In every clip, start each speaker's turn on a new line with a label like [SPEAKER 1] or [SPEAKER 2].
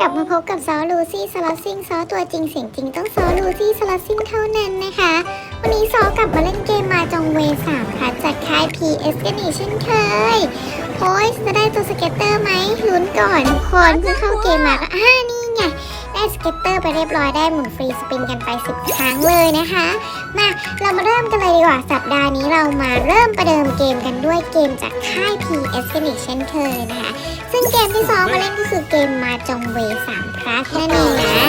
[SPEAKER 1] กลับมาพบกับซอลูซี่สลัดซิงซอตัวจริงเสียงจริงต้องซอลูซี่สลัดซิงเท่านั้นนะคะ วันนี้ซอกลับมาเล่นเกมมาจงเวสามค่ะจากค่าย PS กันอีกเช่นเคยโอ้ยจะได้ตัวสเก็ตเตอร์ไหมลุ้นก่อนทุกคนเพิ่งเข้าเกมมาก็อ่านี่ ได้สเก็ตเตอร์ไปเรียบร้อยได้หมุนฟรีสปินกันไป 10 ครั้งเลยนะคะ มาเรามาเริ่มกันเลยดีกว่า สัปดาห์นี้เรามาเริ่มประเดิมเกมกันด้วยเกมจากค่าย PS กันอีกเช่นเคยนะคะ ซึ่งเกมที่ซ้อมมาเล่นก็คือเกมมาจงเวสามพลัสนั่นเองนะ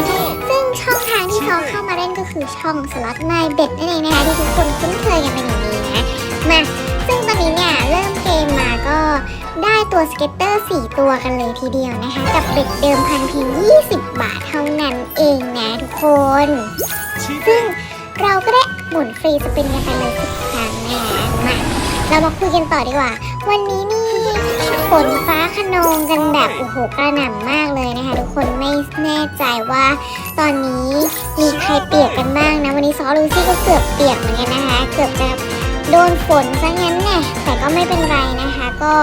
[SPEAKER 1] ซึ่งช่องทางที่เขาเข้ามาเล่นก็คือช่องสล็อตไมเบ็ดนั่นเองนะคะที่ทุกคนคุ้นเคยกันเป็นอย่างดีนะ มาซึ่งตอนนี้เนี่ยเริ่มเกมมาก็ ได้ตัวสเก็ตเตอร์ 4 ตัวกันเลยทีเดียวนะคะ กับเบ็ดเดิมพันเพียง 20 บาทเท่านั้นเองนะทุกคน ซึ่งเราก็ได้หมุนฟรีสปินกันไปเลยสิบครั้งนะคะมาเรามาคุยกันต่อดีกว่า วันนี้นี่ฝนฟ้าขนองกันแบบโอ้โหกระหน่ำมากเลยนะคะ ทุกคนไม่แน่ใจว่า ตอนนี้มีใครเปียกกันบ้างนะ วันนี้ซอลูซี่ก็เกือบเปียกเหมือนกันนะคะ เกือบจะโดนฝนซะงั้นเนี่ยแต่ก็ไม่ ก็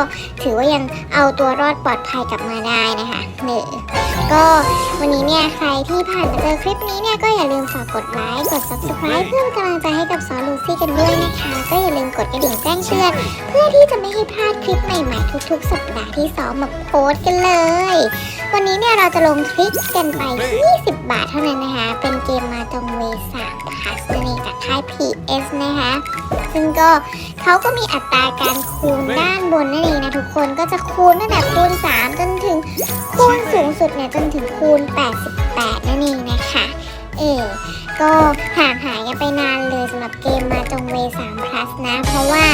[SPEAKER 1] ถือว่ายังเอาตัวรอดปลอดภัยกลับมาได้นะคะเนี่ก็วันนี้เนี่ยใครที่ผ่านมาเจอคลิปนี้เนี่ยก็อย่าลืมฝากกดไลค์กด subscribe เพื่อเป็นกำลังใจให้กับซอลูซี่กันด้วยนะคะ ก็อย่าลืมกดกระดิ่งแจ้งเตือนเพื่อที่จะไม่ให้พลาดคลิปใหม่ๆทุกๆ สัปดาห์ที่ซอมาโพสกันเลย วันนี้เนี่ยเราจะลงทริคกันไป 20 บาทเท่านั้นนะคะ เป็นเกมมาจงเวสามพัสนั่นเองจากค่าย PS นะคะ ซึ่งก็ เขาก็มีอัตราการคูณด้านบนนั่นเองนะทุกคนก็จะคูณตั้งแต่คูณ 3 จนถึงคูณสูงสุดเนี่ยจนถึงคูณ 88 นั่นเองนะคะเออก็ห่างหายกันไปนานเลยสำหรับเกมมาจงเว3 plus นะ เพราะว่า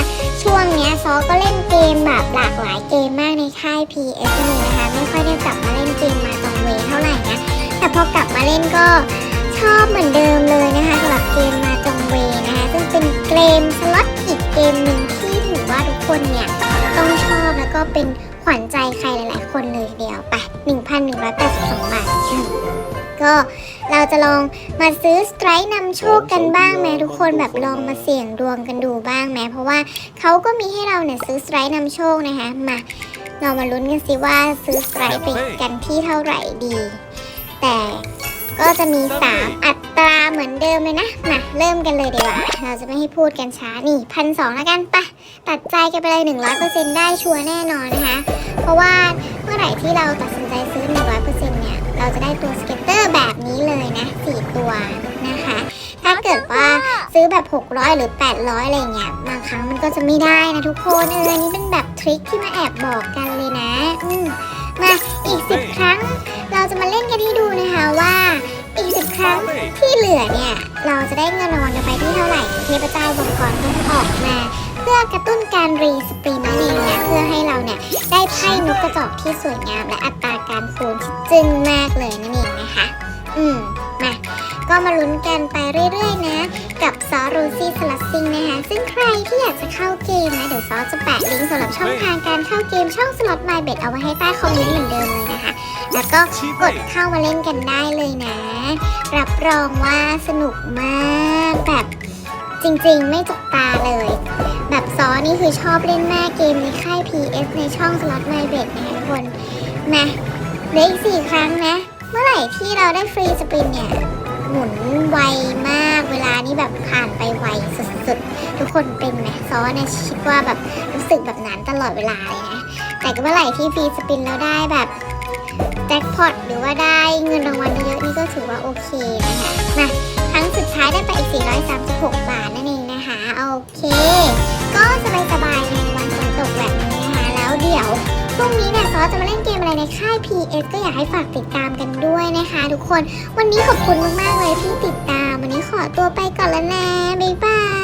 [SPEAKER 1] ช่วงเนี้ยซอก็เล่นเกมแบบหลากหลายเกมมากในค่าย PS นี่นะคะ ไม่ค่อยได้กลับมาเล่นเกมมาจงเวเท่าไหร่นะ แต่พอกลับมาเล่นก็ชอบเหมือนเดิมเลยนะคะสำหรับเกมมาจงเวนะคะ ซึ่งเป็นเกมสล็อต เกมหนึ่งที่ถือว่าทุกคนเนี่ย ต้องชอบแล้วก็เป็นขวัญใจใครหลาย ๆ คนเลยเดียวไป 1,182 บาท ก็เราจะลองมาซื้อสไตร์นำโชคกันบ้างไหมทุกคนแบบลองมาเสี่ยงดวงกันดูบ้างไหมเพราะว่าเขาก็มีให้เราเนี่ยซื้อสไตร์นำโชคนะคะมาเรามาลุ้นกันสิว่าซื้อสไตร์ไปกันที่เท่าไหร่ดี แต่ ก็จะมี 3 อัตราเหมือนเดิมเลยนะมาเริ่มกันเลยดีกว่า เราจะไม่ให้พูดกันช้า นี่พันสองแล้วกันปะตัดใจกันไปเลย 100%ได้ชัวร์แน่นอนนะคะ เพราะว่าเมื่อไหร่ที่เราตัดสินใจซื้อ 100%เนี่ย เราจะได้ตัวสเก็ตเตอร์แบบนี้เลยนะ 4 ตัวนะคะ ถ้าเกิดว่าซื้อแบบ 600 หรือ 800 อะไรเงี้ย บางครั้งมันก็จะไม่ได้นะทุกคนเอออันนี้เป็นแบบทริคที่มาแอบบอกกันเลยนะ อืมมาอีก 10 ครั้ง เราจะมาเล่นกันให้ดูนะคะว่าอีก10ครั้งที่เหลือเนี่ย เราจะได้เงินรางวัลกันไปที่เท่าไหร่เทพเจ้าบงกรต้องออกมา เพื่อกระตุ้นการรีสปรินนั่นเองนะเพื่อให้เราเนี่ยได้ไพ่นกกระจอกที่สวยงาม และอัตราการคูณที่จึ้งมากเลยนั่นเองนะคะ อืมมาก็มาลุ้นกันไปเรื่อยๆนะ กับซอโรซี่สลัดซิงนะคะ ซึ่งใครที่อยากจะเข้าเกมนะ เดี๋ยวซอจะแปะลิงก์สำหรับช่องทางการเข้าเกมช่องสล็อตมาเบ็ดเอาไว้ให้ใต้คอมเมนต์เหมือนเดิมเลยนะคะ แล้วก็กดเข้ามาเล่นกันได้เลยนะ รับรองว่าสนุกมากแบบจริงๆ ไม่จกตาเลย แบบซอนี่คือชอบเล่นแมากเกมในค่าย PS ในช่องสล็อตไมเบ็ดนะคะทุกคนมาเหลืออีกสี่ครั้งนะ เมื่อไหร่ที่เราได้ฟรีสปินเนี่ย หมุนไวมากเวลานี้แบบผ่านไปไวสุดๆ ทุกคนเป็นไหมซอเนี่ยคิดว่าแบบรู้สึกแบบนั้นตลอดเวลาเลยนะ แต่ก็เมื่อไหร่ที่ฟรีสปินแล้วได้แบบ แจ็คพอตหรือว่าได้เงินรางวัลเยอะๆนี่ก็ถือว่าโอเคนะคะมาครั้งสุดท้ายได้ไปอีก 436 บาทนั่นเองนะคะโอเค ก็สบายๆในวันฝนตกแบบนี้นะคะแล้วเดี๋ยวพรุ่งนี้เนี่ยซอจะมาเล่นเกมอะไรในค่าย PS ก็อยากให้ฝากติดตามกันด้วยนะคะ ทุกคนวันนี้ขอบคุณมากๆเลยที่ติดตาม วันนี้ขอตัวไปก่อนแล้วนะบาย